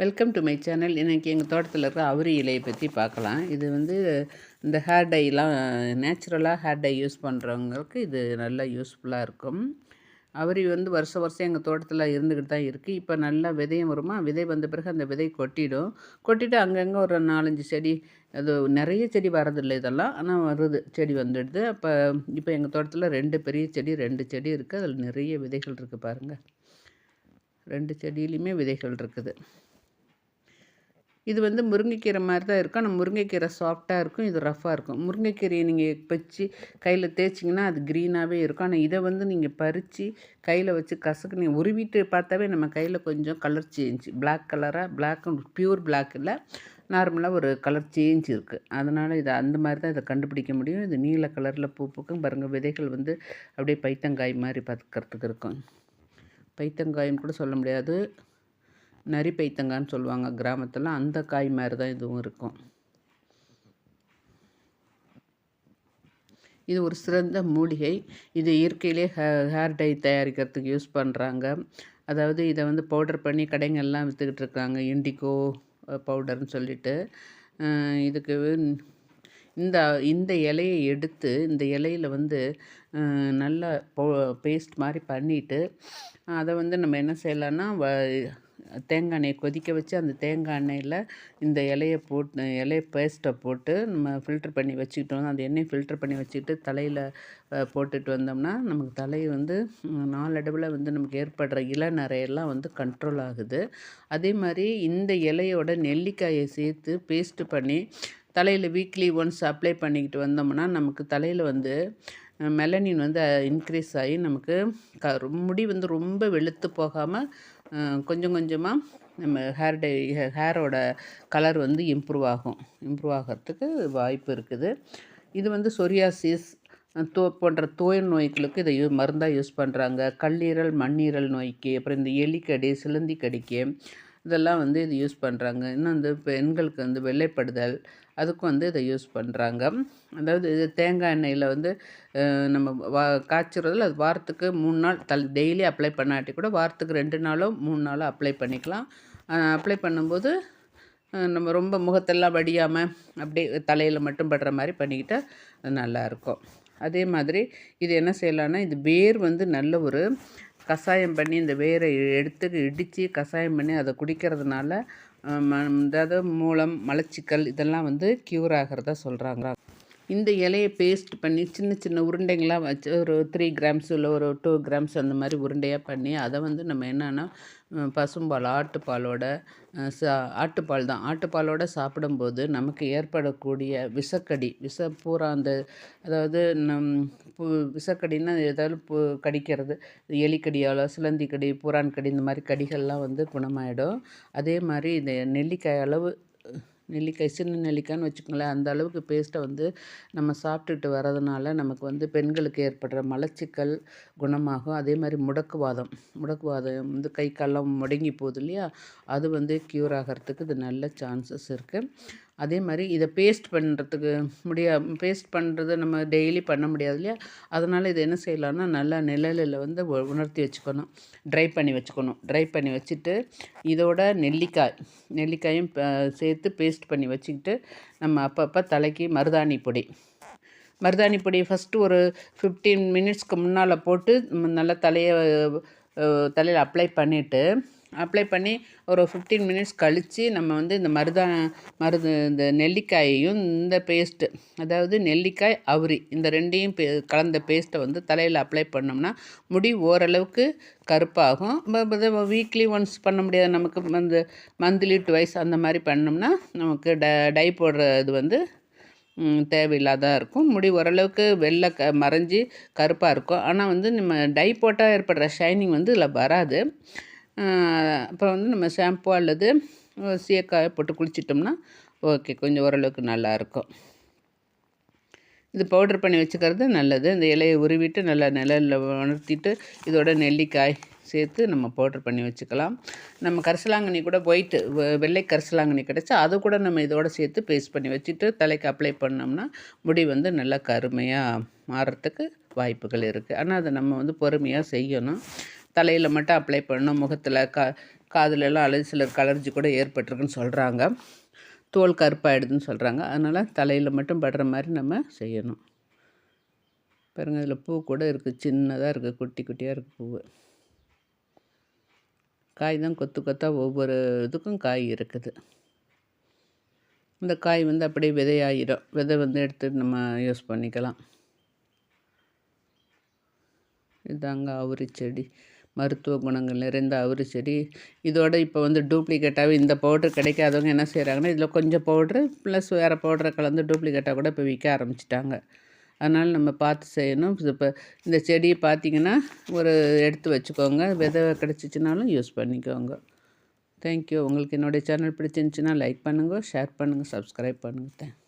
Welcome to my channel இன்றைக்கி எங்கள் தோட்டத்தில் இருக்கிற அவரி இலையை பற்றி பார்க்கலாம். இது வந்து இந்த ஹேர் டைலாம் நேச்சுரலாக ஹேர் டை யூஸ் பண்ணுறவங்களுக்கு இது நல்லா யூஸ்ஃபுல்லாக இருக்கும். அவரி வந்து வருஷம் வருஷம் எங்கள் தோட்டத்தில் இருந்துக்கிட்டு தான் இருக்குது இப்போ நல்லா விதையும் வருமா? விதை வந்த பிறகு அந்த விதை கொட்டிடும். கொட்டிட்டு அங்கங்கே ஒரு நாலஞ்சு செடி அது நிறைய செடி வரதில்லை இதெல்லாம். ஆனால் வருது செடி வந்துடுது. அப்போ இப்போ எங்கள் தோட்டத்தில் ரெண்டு பெரிய செடி ரெண்டு செடி இருக்குது அதில் நிறைய விதைகள் இருக்குது பாருங்கள் ரெண்டு செடியிலையுமே விதைகள் இருக்குது. இது வந்து முருங்கைக்கீரை மாதிரி தான் இருக்கும். ஆனால் முருங்கைக்கீரை சாஃப்டாக இருக்கும். இது ரஃப்பாக இருக்கும். முருங்கைக்கீரையை நீங்கள் வச்சு கையில் தேய்ச்சிங்கன்னா அது க்ரீனாகவே இருக்கும். ஆனால் இதை வந்து நீங்கள் பறித்து கையில் வச்சு கசக்கு நீங்கள் உருவிட்டு பார்த்தாவே நம்ம கையில் கொஞ்சம் கலர் சேஞ்ச் பிளாக் கலராக பிளாக் பியூர் பிளாக் இல்லை. நார்மலாக ஒரு கலர் சேஞ்ச் இருக்குது அதனால் இதை அந்த மாதிரி தான் இதை கண்டுபிடிக்க முடியும். இது நீல கலரில் பூ பூக்கும். பாருங்கள் விதைகள் வந்து அப்படியே பைத்தங்காய் மாதிரி பார்க்கறதுக்கு இருக்கும். பைத்தங்காயின்னு கூட சொல்ல முடியாது. நரி பைத்தங்கான்னு சொல்லுவாங்க கிராமத்தில் அந்த காய் மாதிரி தான் இதுவும் இருக்கும். இது ஒரு சிறந்த மூலிகை. இது இயற்கையிலே ஹே ஹேர் டை தயாரிக்கிறதுக்கு யூஸ் பண்ணுறாங்க அதாவது இதை வந்து பவுடர் பண்ணி கடைங்கள்லாம் விற்றுக்கிட்டு இருக்காங்க. இண்டிகோ பவுடர்னு சொல்லிட்டு. இதுக்கு இந்த இந்த இலையை எடுத்து இந்த இலையில் வந்து நல்லா பேஸ்ட் மாதிரி பண்ணிவிட்டு அதை வந்து நம்ம என்ன செய்யலான்னா வ தேங்காய் எண்ணெயை கொதிக்க வச்சு அந்த தேங்காய் எண்ணெயில் இந்த இலையை போட்டு இலைய பேஸ்ட்டை போட்டு நம்ம ஃபில்ட்ரு பண்ணி வச்சுக்கிட்டோம். அந்த எண்ணெயை ஃபில்ட்ரு பண்ணி வச்சுக்கிட்டு தலையில் போட்டுட்டு வந்தோம்னா நமக்கு தலை வந்து நாளடைவில் வந்து நமக்கு ஏற்படுற இளநரையெல்லாம் வந்து கண்ட்ரோல் ஆகுது. அதே மாதிரி இந்த இலையோட நெல்லிக்காயை சேர்த்து பேஸ்ட்டு பண்ணி தலையில் வீக்லி ஒன்ஸ் அப்ளை பண்ணிக்கிட்டு வந்தோம்னா நமக்கு தலையில் வந்து மெலனின் வந்து இன்க்ரீஸ் ஆகி நமக்கு க முடி வந்து ரொம்ப வெளுத்து போகாமல் கொஞ்சம் கொஞ்சமாக நம்ம ஹேர் டை ஹேரோட கலர் வந்து இம்ப்ரூவ் ஆகும். இம்ப்ரூவ் ஆகிறதுக்கு வாய்ப்பு இருக்குது. இது வந்து சொரியாசிஸ் தோ போன்ற தோய் நோய்களுக்கு இதை யூ மருந்தாக யூஸ் பண்ணுறாங்க கல்லீரல் மண்ணீரல் நோய்க்கு அப்புறம் இந்த எலிக்கடி சிலந்தி கடிக்கு இதெல்லாம் வந்து இது யூஸ் பண்ணுறாங்க இன்னும் வந்து பெண்களுக்கு வந்து வெள்ளைப்படுதல் அதுக்கும் வந்து இதை யூஸ் பண்ணுறாங்க அதாவது இது தேங்காய் எண்ணெயில் வந்து நம்ம வா காய்ச்சுறதில் அது வாரத்துக்கு மூணு நாள் தல் டெய்லி அப்ளை பண்ணாட்டி கூட வாரத்துக்கு ரெண்டு நாளோ மூணு நாளோ அப்ளை பண்ணிக்கலாம். அப்ளை பண்ணும்போது நம்ம ரொம்ப முகத்தெல்லாம் வடியாமல் அப்படியே தலையில் மட்டும் படுற மாதிரி பண்ணிக்கிட்டால் அது நல்லாயிருக்கும் அதே மாதிரி இது என்ன செய்யலான்னா இது வேர் வந்து நல்ல ஒரு கஷாயம் பண்ணி இந்த வேரை எடுத்து இடித்து கஷாயம் பண்ணி அதை குடிக்கிறதுனால அதாவது மூலம் மலச்சிக்கல் இதெல்லாம் வந்து க்யூர் ஆகிறதா சொல்கிறாங்க இந்த இலையை பேஸ்ட் பண்ணி சின்ன சின்ன உருண்டைங்களாக வச்சு ஒரு த்ரீ கிராம்ஸ் இல்லை ஒரு டூ கிராம்ஸ் அந்த மாதிரி உருண்டையாக பண்ணி அதை வந்து நம்ம என்னென்னா பசும்பால் ஆட்டுப்பாலோட ச ஆட்டுப்பால் தான். ஆட்டுப்பாலோட சாப்பிடும்போது நமக்கு ஏற்படக்கூடிய விஷக்கடி விஷ பூரா அந்த அதாவது நம் பு விஷக்கடின்னா ஏதாவது பூ கடிக்கிறது எலிக்கடியால் சிலந்தி கடி பூரான் கடி இந்த மாதிரி கடிகள்லாம் வந்து குணமாயிடும். அதே மாதிரி இந்த நெல்லிக்காய் அளவு நெல்லிக்காய் சின்ன நெல்லிக்காய்னு வச்சுக்கோங்களேன். அந்த அளவுக்கு பேஸ்ட்டை வந்து நம்ம சாப்பிட்டுட்டு வரதுனால நமக்கு வந்து பெண்களுக்கு ஏற்படுற மலச்சிக்கல் குணமாகும். அதே மாதிரி முடக்குவாதம். முடக்குவாதம் வந்து கை காலம் முடங்கி போகுது இல்லையா? அது வந்து க்யூர் ஆகிறதுக்கு இது நல்ல சான்சஸ் இருக்குது அதே மாதிரி இதை பேஸ்ட் பண்ணுறதுக்கு முடியா பேஸ்ட் பண்ணுறது நம்ம டெய்லி பண்ண முடியாது இல்லையா? அதனால் இதை என்ன செய்யலாம்னா நல்லா நிழலில் வந்து உணர்த்தி வச்சுக்கணும். ட்ரை பண்ணி வச்சுக்கணும். ட்ரை பண்ணி வச்சுட்டு இதோட நெல்லிக்காய் நெல்லிக்காயும் சேர்த்து பேஸ்ட் பண்ணி வச்சுக்கிட்டு நம்ம அப்பப்போ தலைக்கு மருதாணி பொடி. மருதாணி பொடி ஃபஸ்ட்டு ஒரு ஃபிஃப்டீன் மினிட்ஸ்க்கு முன்னால் போட்டு நல்லா தலையை தலையில் அப்ளை பண்ணிவிட்டு அப்ளை பண்ணி ஒரு ஃபிஃப்டீன் மினிட்ஸ் கழித்து நம்ம வந்து இந்த மருதா மருது இந்த நெல்லிக்காயையும் இந்த பேஸ்ட்டு அதாவது நெல்லிக்காய் அவுரி இந்த ரெண்டையும் பே கலந்த பேஸ்ட்டை வந்து தலையில் அப்ளை பண்ணோம்னா முடி ஓரளவுக்கு கருப்பாகும். வீக்லி ஒன்ஸ் பண்ண முடியாது. நமக்கு வந்து மந்த்லி டுவைஸ் அந்த மாதிரி பண்ணோம்னா நமக்கு ட டை போடுற இது வந்து தேவையில்லாத இருக்கும். முடி ஓரளவுக்கு வெள்ளை க மறைஞ்சி கருப்பாக இருக்கும். ஆனால் வந்து நம்ம டை போட்டால் ஏற்படுற ஷைனிங் வந்து இதில் வராது. அப்புறம் வந்து நம்ம ஷாம்பு அல்லது சீயக்காயை போட்டு குளிச்சிட்டோம்னா ஓகே கொஞ்சம் ஓரளவுக்கு நல்லாயிருக்கும். இது பவுட்ரு பண்ணி வச்சுக்கிறது நல்லது. இந்த இலையை உருவிட்டு நல்லா நிழலில் உணர்த்திட்டு இதோட நெல்லிக்காய் சேர்த்து நம்ம பவுட்ரு பண்ணி வச்சுக்கலாம். நம்ம கரிசலாங்கண்ணி கூட போயிட்டு வெள்ளை கரிசலாங்கண்ணி கிடச்சா அதை கூட நம்ம இதோட சேர்த்து பேஸ்ட் பண்ணி வச்சுட்டு தலைக்கு அப்ளை பண்ணோம்னா முடி வந்து நல்லா கருமையாக மாறுறதுக்கு வாய்ப்புகள் இருக்குது ஆனால் அதை நம்ம வந்து பொறுமையாக செய்யணும். தலையில் மட்டும் அப்ளை பண்ணணும். முகத்தில் கா காதலெல்லாம் எல்லாம் அலர்ஜி கலர்ஜி கூட ஏற்பட்டிருக்குன்னு சொல்கிறாங்க தோல் கருப்பாயிடுதுன்னு சொல்கிறாங்க அதனால் தலையில் மட்டும் படுற மாதிரி நம்ம செய்யணும். பாருங்கள் இதில் பூ கூட இருக்குது சின்னதாக இருக்குது குட்டி குட்டியாக இருக்குது பூ காய் தான் கொத்து கொத்தாக ஒவ்வொரு இதுக்கும் காய் இருக்குது. இந்த காய் வந்து அப்படியே விதையாயிரும். விதை வந்து எடுத்து நம்ம யூஸ் பண்ணிக்கலாம். இதாங்க அவுரி செடி. மருத்துவ குணங்கள் நிறைந்த அவரு செடி இதோட இப்போ வந்து டூப்ளிகேட்டாகவே இந்த பவுட்ரு கிடைக்காதவங்க என்ன செய்கிறாங்கன்னா இதில் கொஞ்சம் பவுட்ரு ப்ளஸ் வேறு பவுட்ரை கலந்து டூப்ளிகேட்டாக கூட இப்போ விற்க ஆரம்பிச்சிட்டாங்க. அதனால் நம்ம பார்த்து செய்யணும். இப்போ இந்த செடியை பார்த்திங்கன்னா ஒரு எடுத்து வச்சுக்கோங்க. விதை கிடச்சிச்சினாலும் யூஸ் பண்ணிக்கோங்க. தேங்க்யூ உங்களுக்கு என்னுடைய சேனல் பிடிச்சிருந்துச்சின்னா லைக் பண்ணுங்கள் ஷேர் பண்ணுங்கள் சப்ஸ்கிரைப் பண்ணுங்கள் தேங்க்